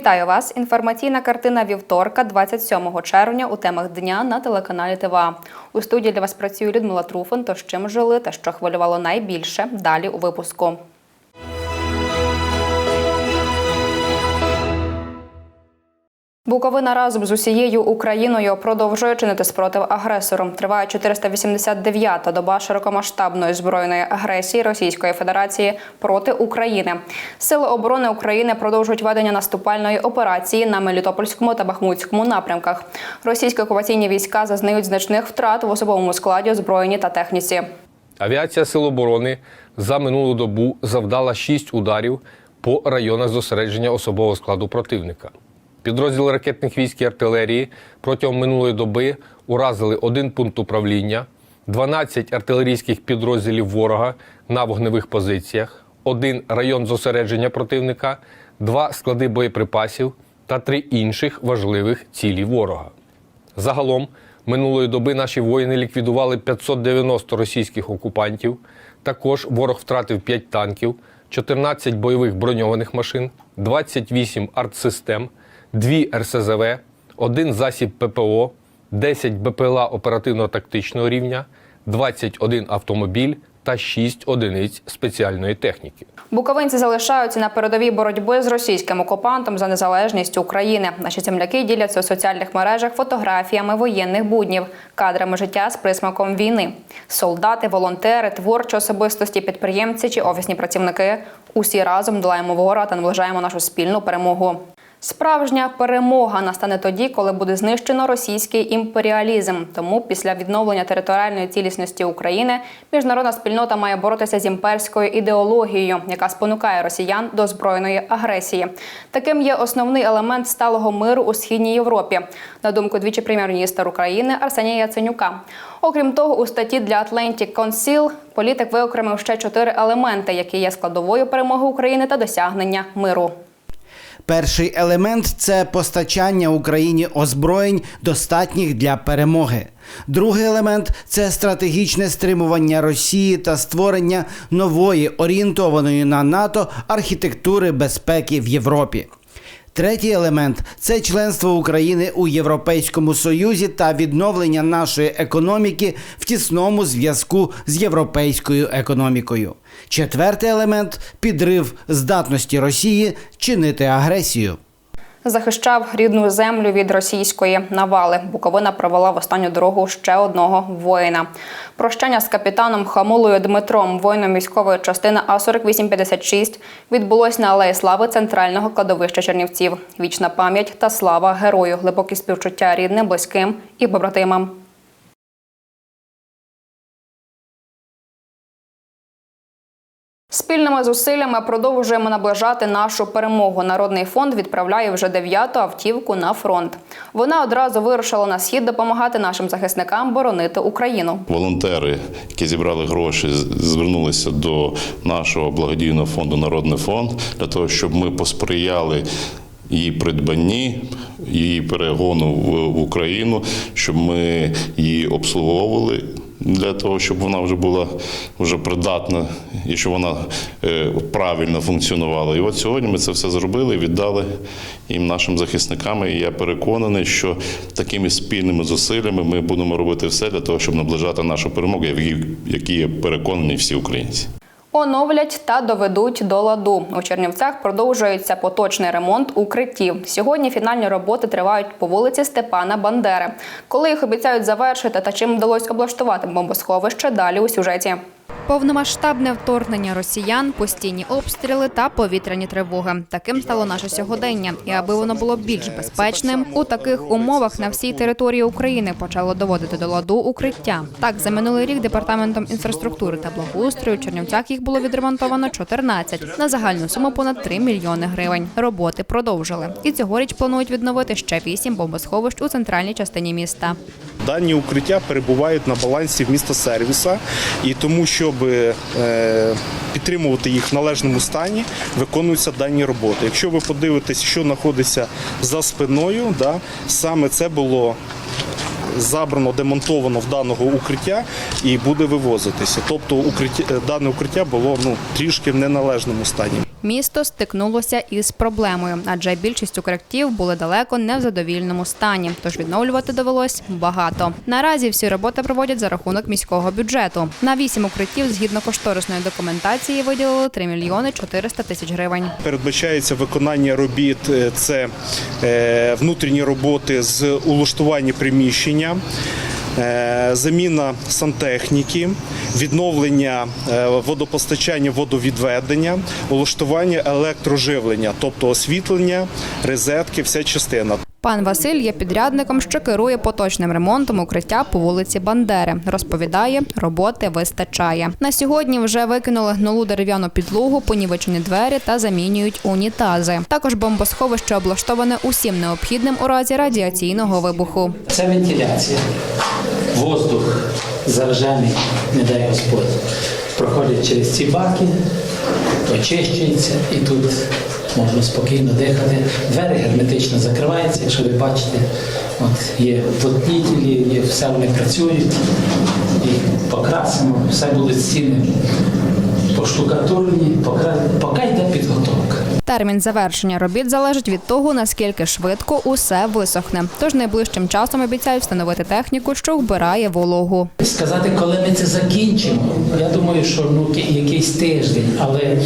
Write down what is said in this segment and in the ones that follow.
Вітаю вас! Інформаційна картина вівторка, 27 червня у темах дня на телеканалі ТВА. У студії для вас працює Людмила Труфан. Тож чим жили та що хвилювало найбільше далі у випуску. Буковина разом з усією Україною продовжує чинити спротив агресору. Триває 489-та доба широкомасштабної збройної агресії Російської Федерації проти України. Сили оборони України продовжують ведення наступальної операції на Мелітопольському та Бахмутському напрямках. Російські окупаційні війська зазнають значних втрат в особовому складі, озброєнні та техніці. Авіація Сил оборони за минулу добу завдала 6 ударів по районах зосередження особового складу противника. Підрозділи ракетних військ і артилерії протягом минулої доби уразили один пункт управління, 12 артилерійських підрозділів ворога на вогневих позиціях, один район зосередження противника, два склади боєприпасів та три інших важливих цілі ворога. Загалом минулої доби наші воїни ліквідували 590 російських окупантів. Також ворог втратив 5 танків, 14 бойових броньованих машин, 28 артсистем, 2 РСЗВ, 1 засіб ППО, 10 БПЛА оперативно-тактичного рівня, 21 автомобіль та 6 одиниць спеціальної техніки. Буковинці залишаються на передовій боротьби з російським окупантом за незалежність України. Наші земляки діляться у соціальних мережах фотографіями воєнних буднів, кадрами життя з присмаком війни. Солдати, волонтери, творчі особистості, підприємці чи офісні працівники усі разом долаємо ворога та наближаємо нашу спільну перемогу. Справжня перемога настане тоді, коли буде знищено російський імперіалізм. Тому після відновлення територіальної цілісності України міжнародна спільнота має боротися з імперською ідеологією, яка спонукає росіян до збройної агресії. Таким є основний елемент сталого миру у східній Європі, на думку двічі прем'єр-міністра України Арсенія Яценюка. Окрім того, у статті для Atlantic Council політик виокремив ще чотири елементи, які є складовою перемоги України та досягнення миру. Перший елемент це постачання Україні озброєнь, достатніх для перемоги. Другий елемент це стратегічне стримування Росії та створення нової орієнтованої на НАТО архітектури безпеки в Європі. Третій елемент це членство України у Європейському Союзі та відновлення нашої економіки в тісному зв'язку з європейською економікою. Четвертий елемент підрив здатності Росії чинити агресію. Захищав рідну землю від російської навали. Буковина провела в останню дорогу ще одного воїна. Прощання з капітаном Хамулою Дмитром, воїном військової частини А 4856 відбулось на алеї слави центрального кладовища Чернівців. Вічна пам'ять та слава герою, глибокі співчуття рідним, близьким і побратимам. Спільними зусиллями продовжуємо наближати нашу перемогу. Народний фонд відправляє вже дев'яту автівку на фронт. Вона одразу вирушила на схід допомагати нашим захисникам боронити Україну. Волонтери, які зібрали гроші, звернулися до нашого благодійного фонду Народний фонд для того, щоб ми посприяли її придбанні, її перегону в Україну, щоб ми її обслуговували. Для того, щоб вона вже була вже придатна і щоб вона е, правильно функціонувала. І от сьогодні ми це все зробили віддали їм нашим захисникам. І я переконаний, що такими спільними зусиллями ми будемо робити все для того, щоб наближати нашу перемогу, які є переконані всі українці. Оновлять та доведуть до ладу. У Чернівцях продовжується поточний ремонт укриттів. Сьогодні фінальні роботи тривають по вулиці Степана Бандери. Коли їх обіцяють завершити та чим вдалося облаштувати бомбосховище, далі у сюжеті. Повномасштабне вторгнення росіян, постійні обстріли та повітряні тривоги. Таким стало наше сьогодення. І аби воно було більш безпечним, у таких умовах на всій території України почало доводити до ладу укриття. Так, за минулий рік департаментом інфраструктури та благоустрою Чернівцях їх було відремонтовано 14 на загальну суму понад 3 мільйони гривень. Роботи продовжили. І цьогоріч планують відновити ще 8 бомбосховищ у центральній частині міста. Дані укриття перебувають на балансі міста сервіса, і тому, щоб е, підтримувати їх в належному стані, виконуються дані роботи. Якщо ви подивитесь, що знаходиться за спиною, саме це було. Забрано, демонтовано в даного укриття і буде вивозитися. Тобто укриття, дане укриття було ну трішки в неналежному стані. Місто стикнулося із проблемою, адже більшість укриттів були далеко не в задовільному стані, тож відновлювати довелось багато. Наразі всі роботи проводять за рахунок міського бюджету. На вісім укриттів згідно кошторисної документації виділили 3 мільйони 400 тисяч гривень. Передбачається виконання робіт. е, Це е, внутрішні роботи з улаштування приміщення. Е, Заміна сантехніки, відновлення е, водопостачання, водовідведення, улаштування електроживлення, тобто освітлення, розетки, вся частина. Пан Василь є підрядником, що керує поточним ремонтом укриття по вулиці Бандери. Розповідає, роботи вистачає. На сьогодні вже викинули гнилу дерев'яну підлогу, понівечені двері та замінюють унітази. Також бомбосховище облаштоване усім необхідним у разі радіаційного вибуху. Це вентиляція. Воздух заражений, не дай Господь, проходить через ці баки, очищується і тут можна спокійно дихати. Двері герметично закриваються, якщо ви бачите, от є плотнітелі, є все вони працюють, і покрасимо, все будуть стіни поштукатурені, покра- поки йде підготовка. Термін завершення робіт залежить від того, наскільки швидко усе висохне. Тож найближчим часом обіцяють встановити техніку, що вбирає вологу. Сказати, коли ми це закінчимо, я думаю, що ну якийсь тиждень, але е,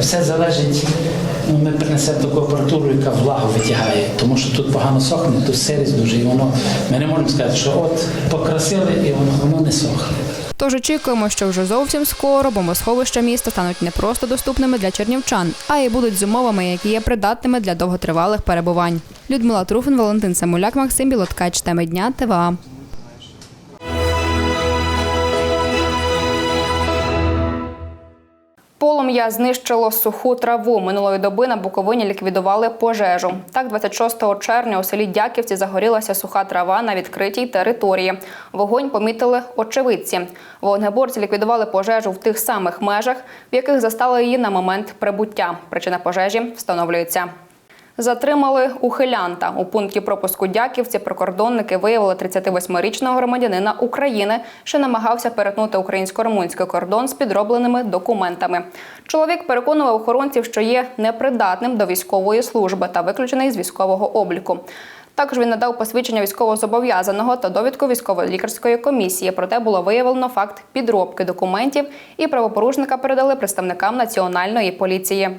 все залежить. Ну, ми принесемо таку апаратуру, яка влагу витягає, тому що тут погано сохне, тут сирість дуже, і воно ми не можемо сказати, що от покрасили і воно, воно не сохне. Тож очікуємо, що вже зовсім скоро бомбосховища міста стануть не просто доступними для чернівчан, а й будуть з умовами, які є придатними для довготривалих перебувань. Людмила Труфин, Валентин Самуляк, Максим Білоткач. Теми дня ТВА. Полум'я знищило суху траву. Минулої доби на Буковині ліквідували пожежу. Так, 26 червня у селі Дяківці загорілася суха трава на відкритій території. Вогонь помітили очевидці. Вогнеборці ліквідували пожежу в тих самих межах, в яких застали її на момент прибуття. Причина пожежі встановлюється. Затримали ухилянта. У пункті пропуску Дяківці прикордонники виявили 38-річного громадянина України, що намагався перетнути українсько-румунський кордон з підробленими документами. Чоловік переконував охоронців, що є непридатним до військової служби та виключений з військового обліку. Також він надав посвідчення військовозобов'язаного та довідку військово-лікарської комісії. Проте було виявлено факт підробки документів, і правопорушника передали представникам національної поліції.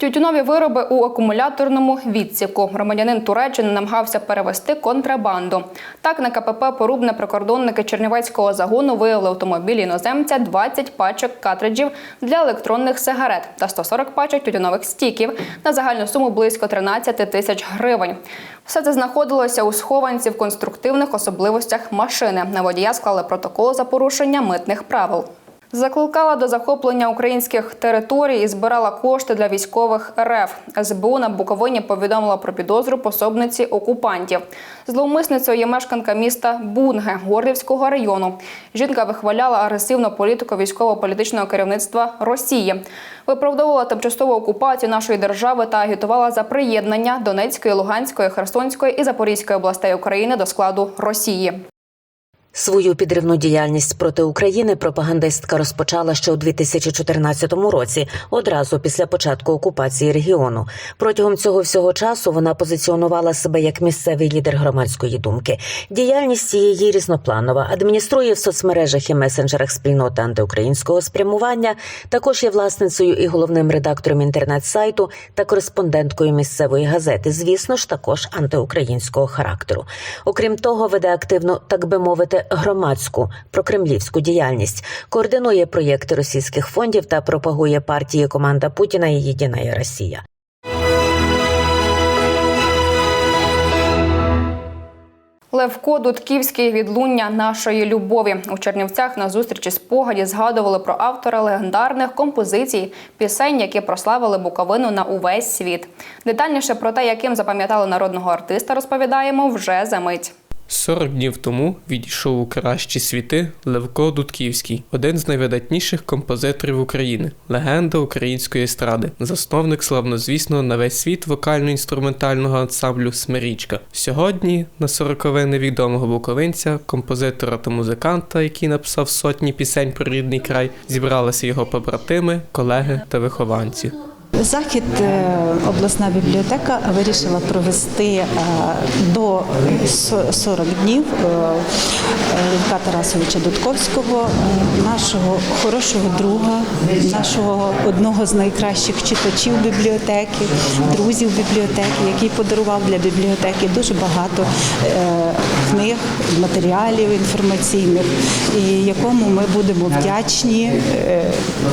Тютюнові вироби у акумуляторному відсіку. Громадянин Туреччини намагався перевести контрабанду. Так, на КПП Порубне прикордонники Чернівецького загону виявили автомобіль іноземця 20 пачок картриджів для електронних сигарет та 140 пачок тютюнових стіків на загальну суму близько 13 тисяч гривень. Все це знаходилося у схованці в конструктивних особливостях машини. На водія склали протокол за порушення митних правил. Закликала до захоплення українських територій і збирала кошти для військових РФ. СБУ на Буковині повідомила про підозру пособниці окупантів. Зловмисницею є мешканка міста Бунге Горлівського району. Жінка вихваляла агресивну політику військово-політичного керівництва Росії, виправдовувала тимчасову окупацію нашої держави та агітувала за приєднання Донецької, Луганської, Херсонської і Запорізької областей України до складу Росії. Свою підривну діяльність проти України пропагандистка розпочала ще у 2014 році, одразу після початку окупації регіону. Протягом цього всього часу вона позиціонувала себе як місцевий лідер громадської думки. Діяльність її різнопланова, адмініструє в соцмережах і месенджерах спільноти антиукраїнського спрямування. Також є власницею і головним редактором інтернет-сайту та кореспонденткою місцевої газети. Звісно ж, також антиукраїнського характеру. Окрім того, веде активну, так би мовити, громадську прокремлівську діяльність, координує проєкти російських фондів та пропагує партії команда Путіна і Єдина Росія. Левко Дудківський відлуння нашої любові у Чернівцях на зустрічі спогаді згадували про автора легендарних композицій, пісень, які прославили Буковину на увесь світ. Детальніше про те, яким запам'ятали народного артиста, розповідаємо вже за мить. 40 днів тому відійшов у кращі світи Левко Дудківський, один з найвидатніших композиторів України, легенда української естради, засновник славнозвісного на весь світ вокально-інструментального ансамблю Смирічка. Сьогодні на сороковини відомого буковинця, композитора та музиканта, який написав сотні пісень про рідний край, зібралися його побратими, колеги та вихованці. Захід е, обласна бібліотека вирішила провести е, до со- 40 днів е, Тарасовича Дудковського, нашого хорошого друга, нашого одного з найкращих читачів бібліотеки, друзів бібліотеки, який подарував для бібліотеки дуже багато книг, матеріалів інформаційних, і якому ми будемо вдячні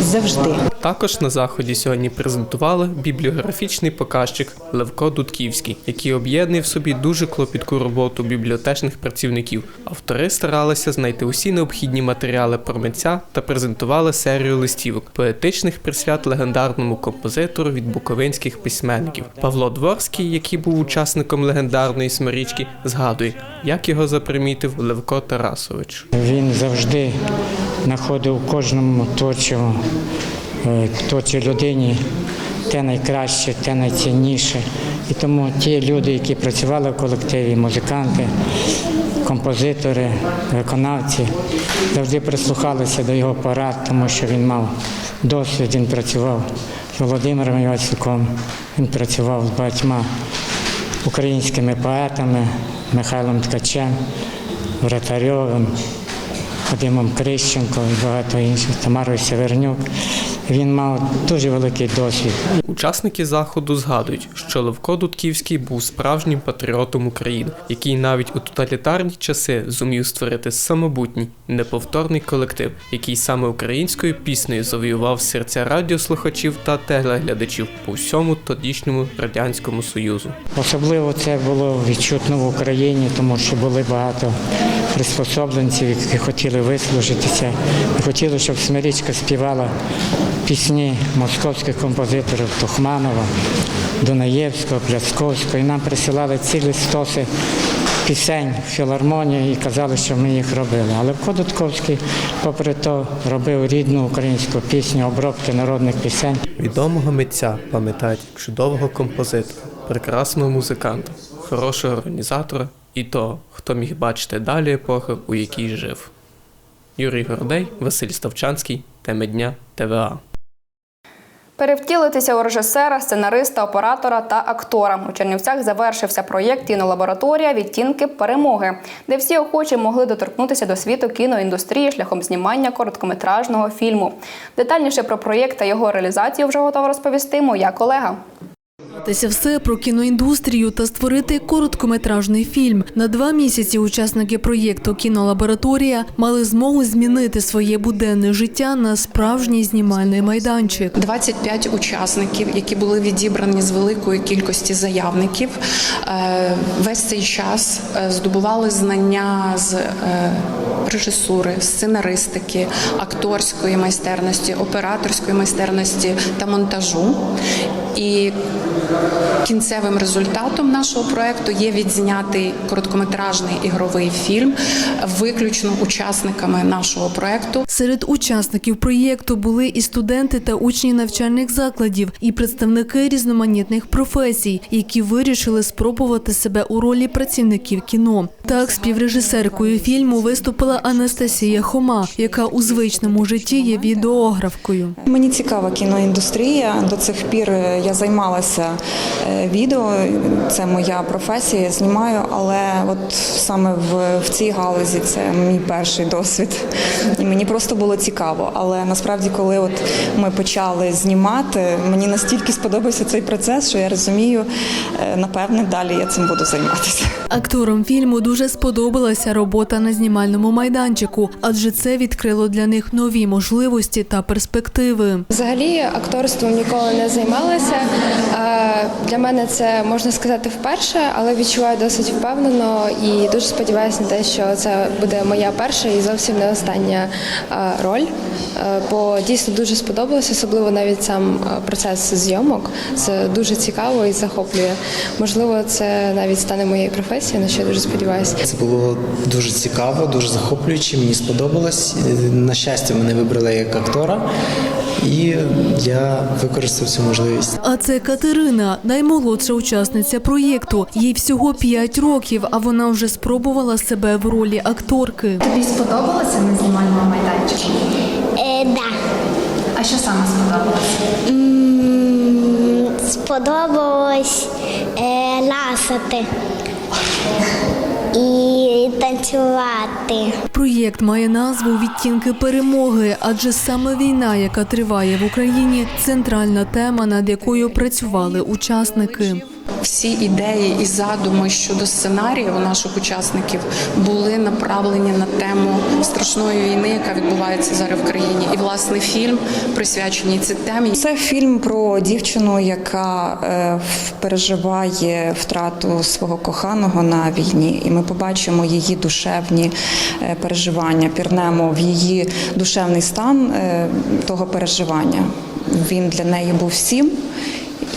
завжди. Також на заході сьогодні презентували бібліографічний показчик Левко Дудківський, який об'єднує в собі дуже клопітку роботу бібліотечних працівників. Автори старалися знайти усі необхідні матеріали про митця та презентували серію листівок, поетичних присвят легендарному композитору від буковинських письменників. Павло Дворський, який був учасником легендарної смирічки, згадує, як його запримітив Левко Тарасович. Він завжди знаходив кожному творчому, е, творчій людині те найкраще, те найцінніше. І тому ті люди, які працювали в колективі, музиканти, композитори, виконавці, завжди прислухалися до його порад, тому що він мав досвід, він працював з Володимиром Івасюком, він працював з багатьма українськими поетами Михайлом Ткачем, Вратарьовим, Вадимом Крищенко і багато інших, Тамарою Севернюк. Він мав дуже великий досвід. Учасники заходу згадують, що Левко Дудківський був справжнім патріотом України, який навіть у тоталітарні часи зумів створити самобутній, неповторний колектив, який саме українською піснею завоював серця радіослухачів та телеглядачів по всьому тодішньому радянському союзу. Особливо це було відчутно в Україні, тому що були багато приспособленців, які хотіли вислужитися, хотіли, щоб Смирічка співала пісні московських композиторів Тухманова, Дунаєвського, Плясковського. І нам присилали цілі стоси пісень в філармонію і казали, що ми їх робили. Але Левко Дудковський, попри то, робив рідну українську пісню, обробки народних пісень. Відомого митця пам'ятають як чудового композитора, прекрасного музиканта, хорошого організатора і того, хто міг бачити далі епохи, у якій жив. Юрій Гордей, Василь Ставчанський, Теми дня, ТВА. Перевтілитися у режисера, сценариста, оператора та актора. У Чернівцях завершився проєкт кінолабораторія Відтінки перемоги, де всі охочі могли доторкнутися до світу кіноіндустрії шляхом знімання короткометражного фільму. Детальніше про проєкт та його реалізацію вже готова розповісти моя колега. Дізнатися все про кіноіндустрію та створити короткометражний фільм. На два місяці учасники проєкту Кінолабораторія мали змогу змінити своє буденне життя на справжній знімальний майданчик. 25 учасників, які були відібрані з великої кількості заявників. Е, Весь цей час е, здобували знання з е, режисури, сценаристики, акторської майстерності, операторської майстерності та монтажу. І кінцевим результатом нашого проекту є відзнятий короткометражний ігровий фільм, виключно учасниками нашого проекту. Серед учасників проєкту були і студенти та учні навчальних закладів, і представники різноманітних професій, які вирішили спробувати себе у ролі працівників кіно. Так, співрежисеркою фільму виступила Анастасія Хома, яка у звичному житті є відеографкою. Мені цікава кіноіндустрія. До цих пір е, я займалася е, відео, це моя професія, я знімаю, але от саме в, в цій галузі це мій перший досвід. І мені просто було цікаво. Але насправді, коли от ми почали знімати, мені настільки сподобався цей процес, що я розумію, е, напевне, далі я цим буду займатися. Акторам фільму дуже сподобалася робота на знімальному майданчику, адже це відкрило для них нові можливості та перспективи. Взагалі акторством ніколи не займалася. Е, Для мене це можна сказати вперше, але відчуваю досить впевнено і дуже сподіваюся на те, що це буде моя перша і зовсім не остання е, роль. Е, Бо дійсно дуже сподобалось, особливо навіть сам процес зйомок. Це дуже цікаво і захоплює. Можливо, це навіть стане моєю професією, на що я дуже сподіваюся. Це було дуже цікаво, дуже захоплююче. Мені сподобалось. На щастя, мене вибрали як актора, і я використав цю можливість. А це Катерина, наймолодша учасниця проєкту. Їй всього 5 років, а вона вже спробувала себе в ролі акторки. Тобі сподобалося на знімальному майданчику? Е, да. А що саме сподобалося? М, сподобалось е, ласати і танцювати. Проєкт має назву Відтінки перемоги, адже саме війна, яка триває в Україні, центральна тема, над якою працювали учасники. Всі ідеї і задуми щодо сценарію у наших учасників були направлені на тему страшної війни, яка відбувається зараз в країні. І власне фільм присвячений цій темі. Це фільм про дівчину, яка е, переживає втрату свого коханого на війні, і ми побачимо її душевні е, переживання, пірнемо в її душевний стан е, того переживання. Він для неї був всім,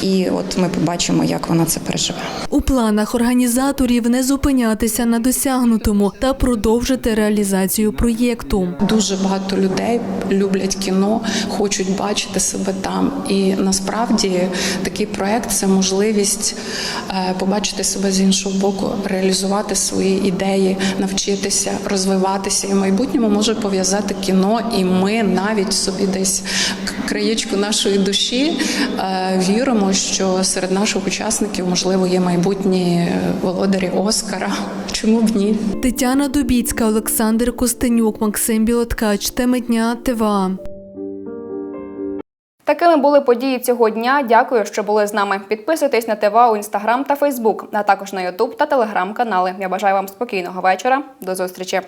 і от ми побачимо, як вона це переживає. У планах організаторів не зупинятися на досягнутому та продовжити реалізацію проєкту. Дуже багато людей люблять кіно, хочуть бачити себе там. І насправді такий проект це можливість е, побачити себе з іншого боку, реалізувати свої ідеї, навчитися, розвиватися. І в майбутньому може пов'язати кіно, і ми навіть собі десь краєчку нашої душі е, віримо, що серед наших учасників можливо є майбутні е, володарі Оскара. Чому б ні? Тетяна Дубіцька, Олександр Костенюк, Максим Білоткач. Теми дня ТВА. Такими були події цього дня. Дякую, що були з нами. Підписуйтесь на ТВА у інстаграм та Фейсбук, а також на Ютуб та телеграм канали. Я бажаю вам спокійного вечора. До зустрічі.